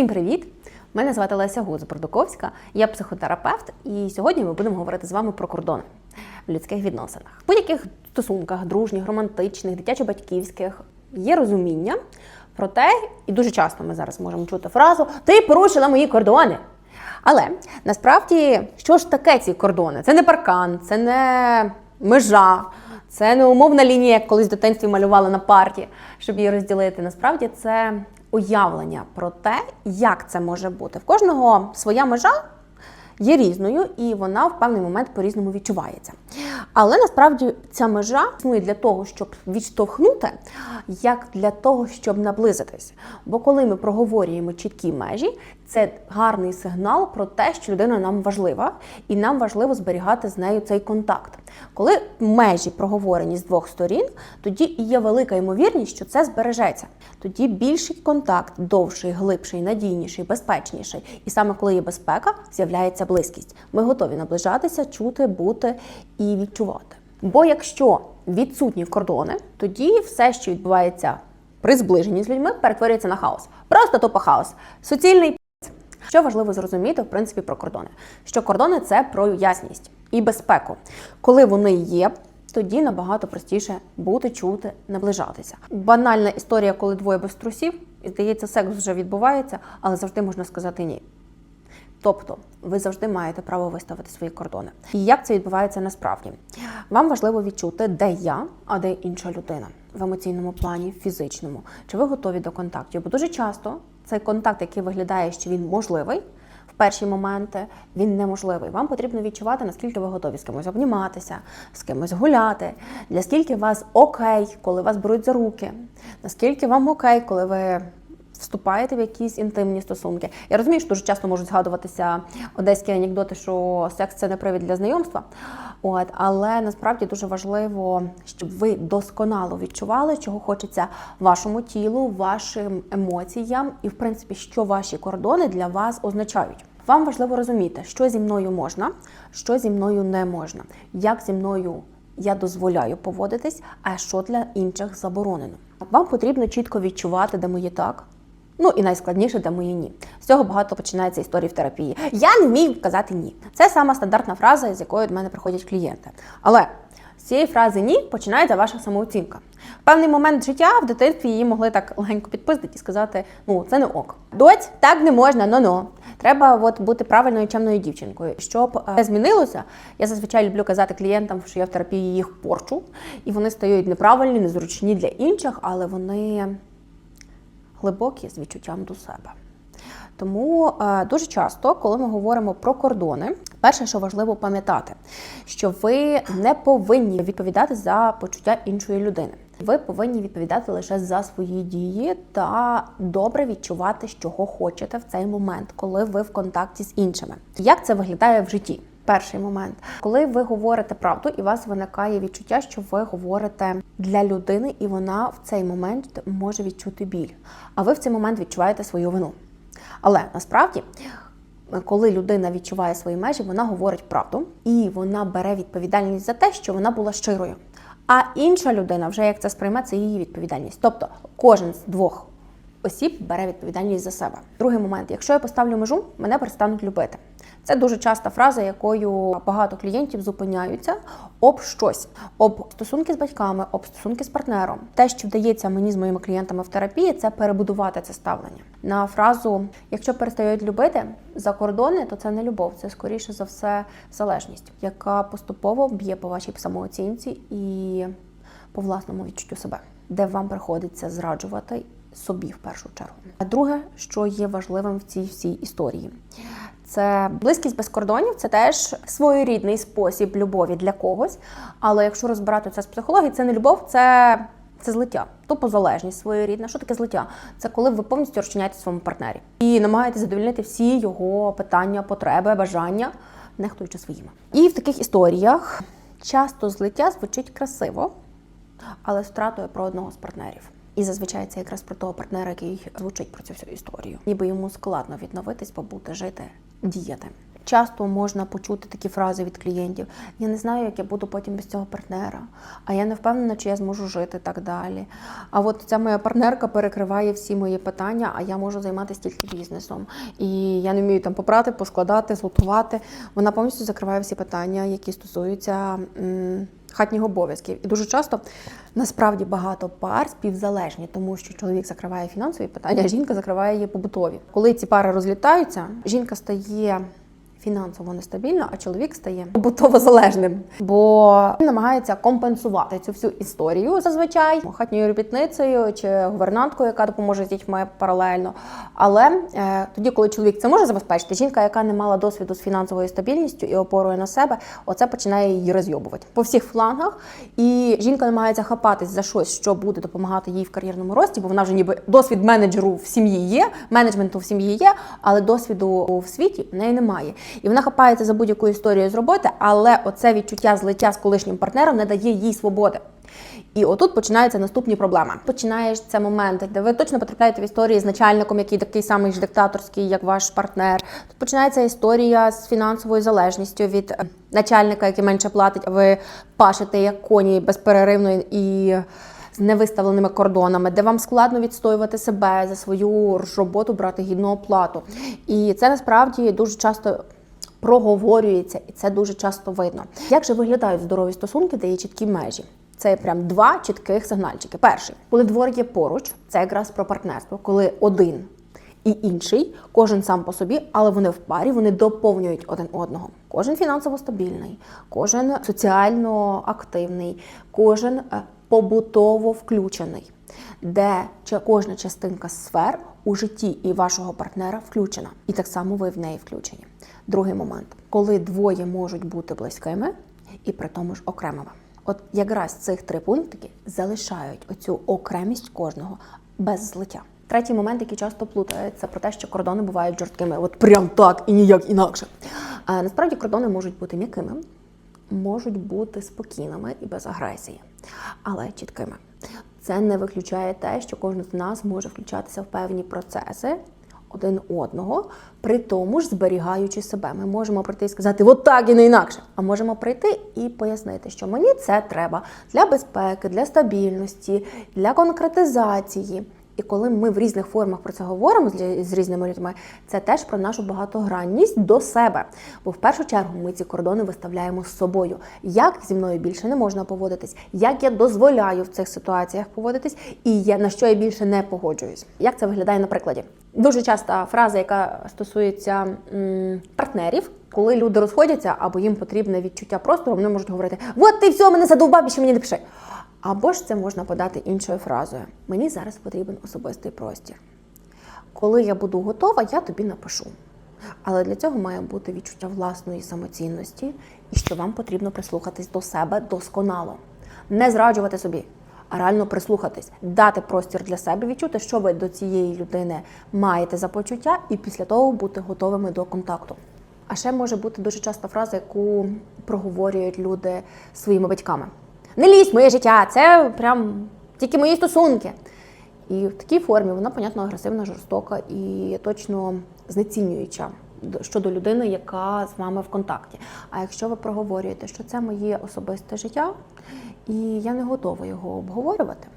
Всім привіт! Мене звати Леся Гуз Продуковська, я психотерапевт, і сьогодні ми будемо говорити з вами про кордони в людських відносинах. В будь-яких стосунках, дружніх, романтичних, дитячо-батьківських є розуміння про те, і дуже часто ми зараз можемо чути фразу Ти порушила мої кордони. Але насправді, що ж таке ці кордони? Це не паркан, це не межа, це не умовна лінія, як колись в дитинстві малювали на парті, щоб її розділити. Насправді це уявлення про те, як це може бути. В кожного своя межа є різною, і вона в певний момент по-різному відчувається. Але насправді ця межа існує для того, щоб відштовхнути, як для того, щоб наблизитись. Бо коли ми проговорюємо чіткі межі, це гарний сигнал про те, що людина нам важлива, і нам важливо зберігати з нею цей контакт. Коли межі проговорені з двох сторін, тоді і є велика ймовірність, що це збережеться. Тоді більший контакт, довший, глибший, надійніший, безпечніший. І саме коли є безпека, з'являється близькість. Ми готові наближатися, чути, бути і відчувати. Бо якщо відсутні кордони, тоді все, що відбувається при зближенні з людьми, перетворюється на хаос. Просто тупо хаос. Суцільний що важливо зрозуміти, в принципі, про кордони? Що кордони це про ясність і безпеку. Коли вони є, тоді набагато простіше бути, чути, наближатися. Банальна історія, коли двоє без трусів, і здається, секс вже відбувається, але завжди можна сказати ні. Тобто, ви завжди маєте право виставити свої кордони. І як це відбувається насправді? Вам важливо відчути, де я, а де інша людина в емоційному плані, фізичному. Чи ви готові до контактів? Бо дуже часто цей контакт, який виглядає, що він можливий. В перші моменти він неможливий. Вам потрібно відчувати, наскільки ви готові з кимось обніматися, з кимось гуляти, наскільки вас окей, коли вас беруть за руки, наскільки вам окей, коли ви вступаєте в якісь інтимні стосунки. Я розумію, що дуже часто можуть згадуватися одеські анекдоти, що секс це не привід для знайомства. От, але насправді дуже важливо, щоб ви досконало відчували, чого хочеться вашому тілу, вашим емоціям, і в принципі, що ваші кордони для вас означають. Вам важливо розуміти, що зі мною можна, що зі мною не можна, як зі мною я дозволяю поводитись, а що для інших заборонено. Вам потрібно чітко відчувати, де моє так. Ну і найскладніше, де мої ні. З цього багато починається історії в терапії. Я не вмію казати ні. Це сама стандартна фраза, з якою до мене приходять клієнти. Але з цієї фрази ні починається ваша самооцінка. В певний момент життя в дитинстві її могли так легенько підпиздити і сказати: ну це не ок. Доць, так не можна, но-но. Треба от бути правильною чемною дівчинкою. Щоб це змінилося, я зазвичай люблю казати клієнтам, що я в терапії їх порчу, і вони стають неправильні, незручні для інших, але вони глибокі з відчуттям до себе. Тому е, дуже часто, коли ми говоримо про кордони, перше, що важливо пам'ятати, що ви не повинні відповідати за почуття іншої людини. Ви повинні відповідати лише за свої дії та добре відчувати, чого хочете в цей момент, коли ви в контакті з іншими. Як це виглядає в житті? Перший момент, коли ви говорите правду, і у вас виникає відчуття, що ви говорите для людини, і вона в цей момент може відчути біль. А ви в цей момент відчуваєте свою вину. Але насправді, коли людина відчуває свої межі, вона говорить правду і вона бере відповідальність за те, що вона була щирою. А інша людина, вже як це сприйме, це її відповідальність. Тобто кожен з двох осіб бере відповідальність за себе. Другий момент: якщо я поставлю межу, мене перестануть любити. Це дуже часта фраза, якою багато клієнтів зупиняються об щось, об стосунки з батьками, об стосунки з партнером. Те, що вдається мені з моїми клієнтами в терапії, це перебудувати це ставлення на фразу: якщо перестають любити за кордони, то це не любов, це скоріше за все залежність, яка поступово б'є по вашій самооцінці і по власному відчуттю себе, де вам приходиться зраджувати собі в першу чергу. А друге, що є важливим в цій всій історії. Це близькість без кордонів, це теж своєрідний спосіб любові для когось. Але якщо розбирати це з психології, це не любов, це це злиття, тупо залежність своєрідна. Що таке злиття? Це коли ви повністю розчиняєте своєму партнері і намагаєтеся задовольнити всі його питання, потреби, бажання, нехтуючи своїми. І в таких історіях часто злиття звучить красиво, але з втратою про одного з партнерів. І зазвичай це якраз про того партнера, який звучить про цю всю історію. Ніби йому складно відновитись, побути, жити, діяти. Часто можна почути такі фрази від клієнтів: я не знаю, як я буду потім без цього партнера, а я не впевнена, чи я зможу жити так далі. А от ця моя партнерка перекриває всі мої питання, а я можу займатися тільки бізнесом. І я не вмію там попрати, поскладати, зготувати. Вона повністю закриває всі питання, які стосуються. м, Хатніх обов'язків. І дуже часто насправді багато пар співзалежні, тому що чоловік закриває фінансові питання, а жінка закриває її побутові. Коли ці пари розлітаються, жінка стає фінансово нестабільна, а чоловік стає побутово залежним, бо він намагається компенсувати цю всю історію зазвичай хатньою робітницею чи гувернанткою, яка допоможе з дітьми паралельно. Але е, тоді, коли чоловік це може забезпечити, жінка, яка не мала досвіду з фінансовою стабільністю і опорою на себе, оце починає її розйобувати по всіх флангах. І жінка намагається хапатись за щось, що буде допомагати їй в кар'єрному рості, бо вона вже ніби досвід менеджеру в сім'ї є, менеджменту в сім'ї є, але досвіду в світі в неї немає. І вона хапається за будь-яку історію з роботи, але оце відчуття злиття з колишнім партнером не дає їй свободи. І отут починаються наступні проблеми. Починаєш це моменти, де ви точно потрапляєте в історії з начальником, який такий самий ж диктаторський, як ваш партнер. Тут починається історія з фінансовою залежністю від е, начальника, який менше платить, а ви пашете як коні безперервно і з невиставленими кордонами, де вам складно відстоювати себе за свою роботу, брати гідну оплату. І це насправді дуже часто проговорюється, і це дуже часто видно. Як же виглядають здорові стосунки, де є чіткі межі? Це прям два чітких сигнальчики. Перший, коли двоє є поруч, це якраз про партнерство, коли один і інший, кожен сам по собі, але вони в парі, вони доповнюють один одного. Кожен фінансово стабільний, кожен соціально активний, кожен е, побутово включений, де кожна частинка сфер у житті і вашого партнера включена, і так само ви в неї включені. Другий момент, коли двоє можуть бути близькими і при тому ж окремими. От якраз цих три пунктики залишають оцю окремість кожного без злиття. Третій момент, який часто плутають, це про те, що кордони бувають жорсткими. От прям так і ніяк інакше. А насправді кордони можуть бути м'якими, можуть бути спокійними і без агресії, але чіткими. Це не виключає те, що кожен з нас може включатися в певні процеси один одного, при тому ж зберігаючи себе. Ми можемо прийти і сказати, от так і не інакше. А можемо прийти і пояснити, що мені це треба для безпеки, для стабільності, для конкретизації. І коли ми в різних формах про це говоримо з, різними людьми, це теж про нашу багатогранність до себе. Бо в першу чергу ми ці кордони виставляємо з собою. Як зі мною більше не можна поводитись, як я дозволяю в цих ситуаціях поводитись, і я, на що я більше не погоджуюсь. Як це виглядає на прикладі? Дуже часта фраза, яка стосується м, партнерів. Коли люди розходяться або їм потрібне відчуття простору, вони можуть говорити: От ти все, мене задовбав, більше мені не пиши. Або ж це можна подати іншою фразою: Мені зараз потрібен особистий простір. Коли я буду готова, я тобі напишу. Але для цього має бути відчуття власної самоцінності і що вам потрібно прислухатись до себе досконало. Не зраджувати собі, а реально прислухатись, дати простір для себе, відчути, що ви до цієї людини маєте за почуття, і після того бути готовими до контакту. А ще може бути дуже часто фраза, яку проговорюють люди своїми батьками. Не лізь в моє життя, це прям тільки мої стосунки. І в такій формі вона, понятно, агресивна, жорстока і точно знецінююча щодо людини, яка з вами в контакті. А якщо ви проговорюєте, що це моє особисте життя, і я не готова його обговорювати,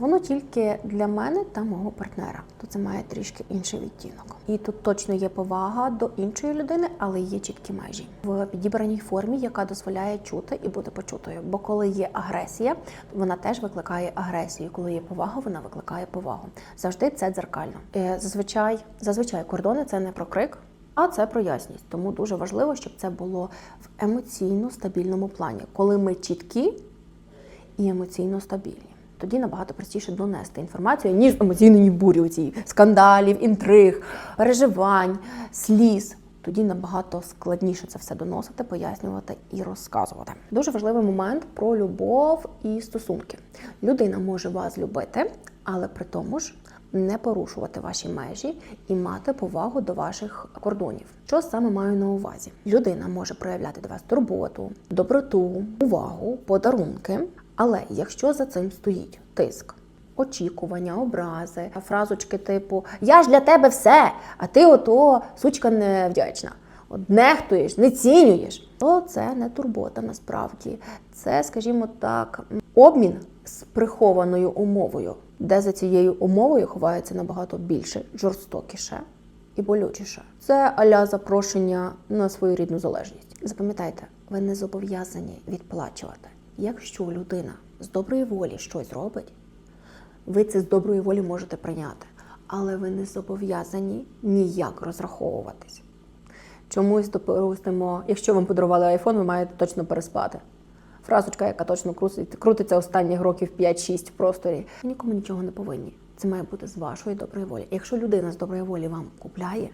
воно тільки для мене та мого партнера, то це має трішки інший відтінок. І тут точно є повага до іншої людини, але є чіткі межі в підібраній формі, яка дозволяє чути і бути почутою. Бо коли є агресія, вона теж викликає агресію. Коли є повага, вона викликає повагу. Завжди це дзеркально. Е, Зазвичай, зазвичай кордони це не про крик. А це про ясність, тому дуже важливо, щоб це було в емоційно стабільному плані, коли ми чіткі і емоційно стабільні. Тоді набагато простіше донести інформацію, ніж в емоційній бурі у цій скандалів, інтриг, переживань, сліз. Тоді набагато складніше це все доносити, пояснювати і розказувати. Дуже важливий момент про любов і стосунки. Людина може вас любити, але при тому ж не порушувати ваші межі і мати повагу до ваших кордонів. Що саме маю на увазі? Людина може проявляти до вас турботу, доброту, увагу, подарунки. Але якщо за цим стоїть тиск, очікування, образи, фразочки типу Я ж для тебе все, а ти ото сучка невдячна. от нехтуєш, не цінюєш, то це не турбота насправді. Це, скажімо так, обмін з прихованою умовою, де за цією умовою ховається набагато більше, жорстокіше і болючіше. Це аля запрошення на свою рідну залежність. Запам'ятайте, ви не зобов'язані відплачувати. Якщо людина з доброї волі щось робить, ви це з доброї волі можете прийняти, але ви не зобов'язані ніяк розраховуватись. Чомусь, допустимо, якщо вам подарували айфон, ви маєте точно переспати. Фразочка, яка точно крутиться останніх років 5-6 в просторі. Нікому нічого не повинні. Це має бути з вашої доброї волі. Якщо людина з доброї волі вам купляє,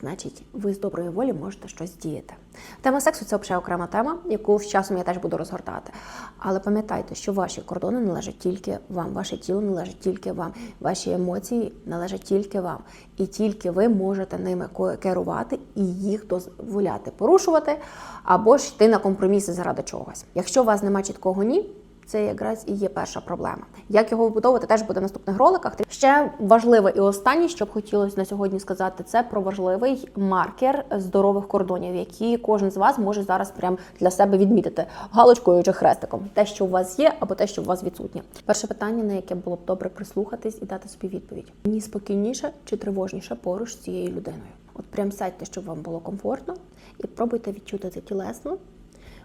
значить ви з доброї волі можете щось діяти. Тема сексу це взагалі окрема тема, яку з часом я теж буду розгортати. Але пам'ятайте, що ваші кордони належать тільки вам, ваше тіло належить тільки вам, ваші емоції належать тільки вам. І тільки ви можете ними керувати і їх дозволяти порушувати або ж йти на компроміси заради чогось. Якщо у вас немає чіткого ні. Це якраз і є перша проблема. Як його вибудовувати, теж буде в наступних роликах. Ще важливе і останнє, що б хотілося на сьогодні сказати, це про важливий маркер здорових кордонів, які кожен з вас може зараз прям для себе відмітити галочкою чи хрестиком. Те, що у вас є, або те, що у вас відсутнє. Перше питання, на яке було б добре прислухатись і дати собі відповідь: мені спокійніше чи тривожніше поруч з цією людиною? От прям сядьте, щоб вам було комфортно, і пробуйте відчути це тілесно.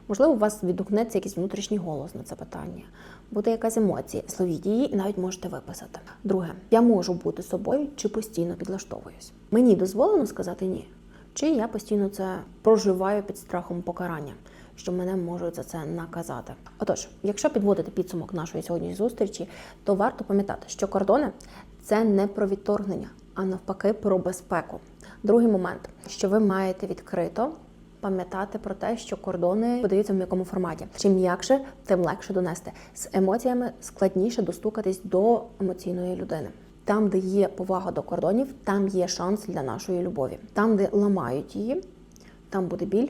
Можливо, у вас відгукнеться якийсь внутрішній голос на це питання, буде якась емоція, словіть її і навіть можете виписати. Друге, я можу бути собою чи постійно підлаштовуюсь. Мені дозволено сказати ні, чи я постійно це проживаю під страхом покарання, що мене можуть за це наказати. Отож, якщо підводити підсумок нашої сьогоднішньої зустрічі, то варто пам'ятати, що кордони це не про відторгнення, а навпаки про безпеку. Другий момент, що ви маєте відкрито пам'ятати про те, що кордони подаються в м'якому форматі. Чим м'якше, тим легше донести. З емоціями складніше достукатись до емоційної людини. Там, де є повага до кордонів, там є шанс для нашої любові. Там, де ламають її, там буде біль,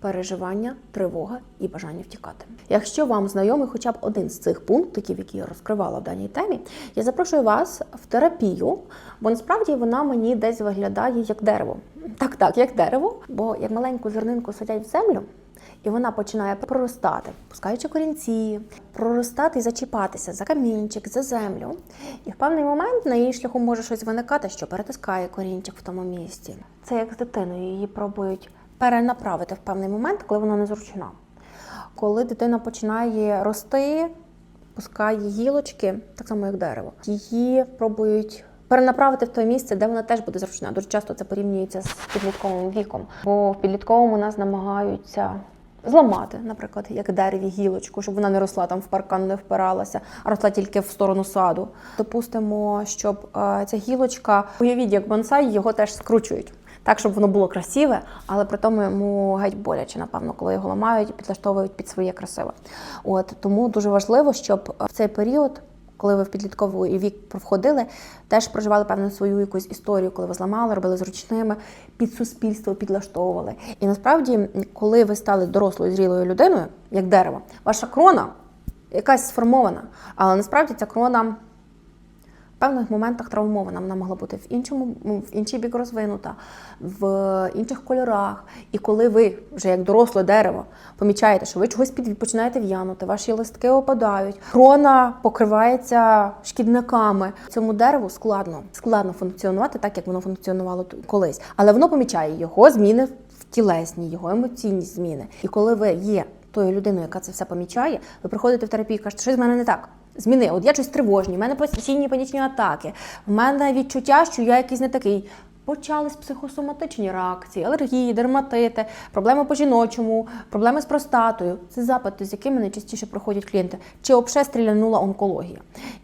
переживання, тривога і бажання втікати. Якщо вам знайомий хоча б один з цих пунктів, які я розкривала в даній темі, я запрошую вас в терапію, бо насправді вона мені десь виглядає як дерево. Так, так, як дерево, бо як маленьку зернинку садять в землю. І вона починає проростати, пускаючи корінці, проростати і зачіпатися за камінчик, за землю. І в певний момент на її шляху може щось виникати, що перетискає корінчик в тому місці. Це як з дитиною, її пробують перенаправити в певний момент, коли вона незручна. Коли дитина починає рости, пускає гілочки, так само як дерево, її пробують. Перенаправити в те місце, де вона теж буде зручна. Дуже часто це порівнюється з підлітковим віком, бо в підлітковому нас намагаються зламати, наприклад, як дереві гілочку, щоб вона не росла там в паркан, не впиралася, а росла тільки в сторону саду. Допустимо, щоб е, ця гілочка, уявіть, як бонсай, його теж скручують. Так, щоб воно було красиве, але при тому йому геть боляче, напевно, коли його ламають і підлаштовують під своє красиве. От тому дуже важливо, щоб в цей період, коли ви в підлітковий вік входили, теж проживали певну свою якусь історію, коли ви зламали, робили зручними, під суспільство підлаштовували. І насправді, коли ви стали дорослою зрілою людиною, як дерево, ваша крона якась сформована, але насправді ця крона певних моментах травмована. Вона могла бути в іншому, в інший бік розвинута, в інших кольорах. І коли ви вже як доросле дерево помічаєте, що ви чогось під починаєте в'янути, ваші листки опадають, крона покривається шкідниками. Цьому дереву складно складно функціонувати так, як воно функціонувало колись. Але воно помічає його зміни в тілесні, його емоційні зміни. І коли ви є тою людиною, яка це все помічає, ви приходите в терапію і кажете, що з мене не так. Зміни, от я щось тривожні, в мене постійні панічні атаки, в мене відчуття, що я якийсь не такий. Почались психосоматичні реакції, алергії, дерматити, проблеми по жіночому, проблеми з простатою. Це запити, з якими найчастіше приходять клієнти. Чи обше стрілянула онкологія?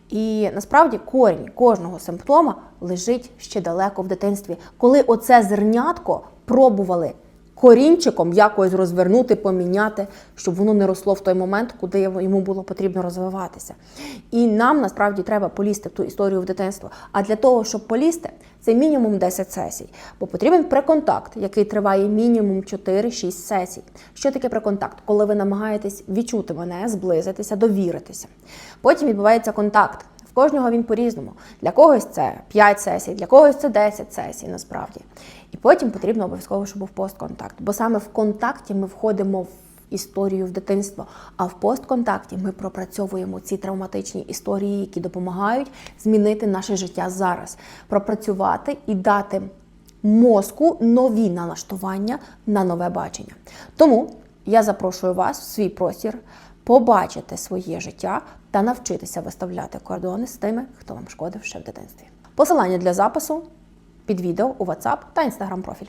І насправді корінь кожного симптома лежить ще далеко в дитинстві, коли оце зернятко пробували корінчиком якось розвернути, поміняти, щоб воно не росло в той момент, куди йому було потрібно розвиватися. І нам насправді треба полізти в ту історію в дитинство. А для того, щоб полізти, це мінімум 10 сесій, бо потрібен преконтакт, який триває мінімум 4-6 сесій. Що таке преконтакт? Коли ви намагаєтесь відчути мене, зблизитися, довіритися. Потім відбувається контакт. В кожного він по-різному. Для когось це 5 сесій, для когось це 10 сесій насправді. І потім потрібно обов'язково, щоб був постконтакт. Бо саме в контакті ми входимо в історію в дитинство, а в постконтакті ми пропрацьовуємо ці травматичні історії, які допомагають змінити наше життя зараз, пропрацювати і дати мозку нові налаштування на нове бачення. Тому я запрошую вас в свій простір побачити своє життя та навчитися виставляти кордони з тими, хто вам шкодив ще в дитинстві. Посилання для запису під відео у WhatsApp та Instagram профіль.